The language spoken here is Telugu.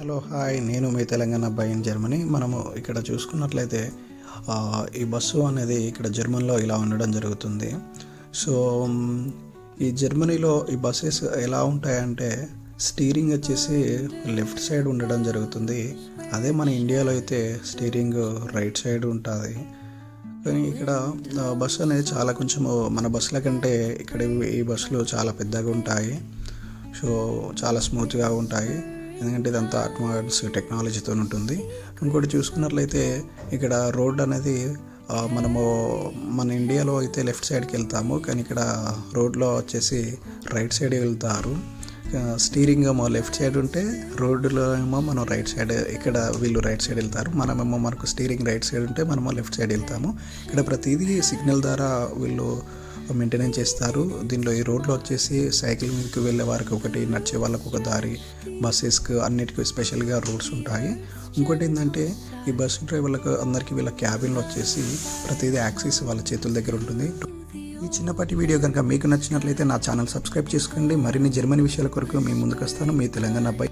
Hello hi. నేను మీ తెలంగాణ అబ్బాయి ఇన్ జర్మనీ. మనము ఇక్కడ చూసుకున్నట్లయితే ఈ బస్సు అనేది ఇక్కడ జర్మనీలో ఇలా ఉండడం జరుగుతుంది. సో ఈ జర్మనీలో ఈ బస్సెస్ ఎలా ఉంటాయంటే స్టీరింగ్ వచ్చేసి లెఫ్ట్ సైడ్ ఉండడం జరుగుతుంది. అదే మన ఇండియాలో అయితే స్టీరింగ్ రైట్ సైడ్ ఉంటుంది. కానీ ఇక్కడ బస్సు అనేది చాలా కొంచెం మన బస్సుల కంటే ఇక్కడ ఈ బస్సులు చాలా పెద్దగా ఉంటాయి. సో చాలా స్మూత్గా ఉంటాయి. ఎందుకంటే ఇదంతా అడ్వాన్స్ టెక్నాలజీతో ఉంటుంది. ఇంకోటి చూసుకున్నట్లయితే ఇక్కడ రోడ్ అనేది మనము మన ఇండియాలో అయితే లెఫ్ట్ సైడ్కి వెళ్తాము కానీ ఇక్కడ రోడ్లో వచ్చేసి రైట్ సైడ్ వెళ్తారు. స్టీరింగ్ ఏమో లెఫ్ట్ సైడ్ ఉంటే రోడ్డులో ఏమో మనం రైట్ సైడ్ ఇక్కడ వీళ్ళు రైట్ సైడ్ వెళ్తారు. మనమేమో మనకు స్టీరింగ్ రైట్ సైడ్ ఉంటే మనము లెఫ్ట్ సైడ్ వెళ్తాము. ఇక్కడ ప్రతిదీ సిగ్నల్ ద్వారా వీళ్ళు మెయింటెనెన్స్ చేస్తారు. దీనిలో ఈ రోడ్లో వచ్చేసి సైకిల్ మీదకి వెళ్ళే వారికి ఒకటి నడిచే వాళ్ళకు ఒక దారి బస్సెస్కి అన్నిటికీ స్పెషల్గా రోడ్స్ ఉంటాయి. ఇంకోటి ఏంటంటే ఈ బస్సు డ్రైవర్లకు అందరికీ వీళ్ళ క్యాబిన్లో వచ్చేసి ప్రతిదీ యాక్సెస్ వాళ్ళ చేతుల దగ్గర ఉంటుంది. ఈ చిన్నపాటి వీడియో కనుక మీకు నచ్చినట్లయితే నా ఛానల్ సబ్స్క్రైబ్ చేసుకోండి. మరిన్ని జర్మనీ విషయాల కొరకు మీ ముందుకు వస్తాను. మీ తెలంగాణ అబ్బాయి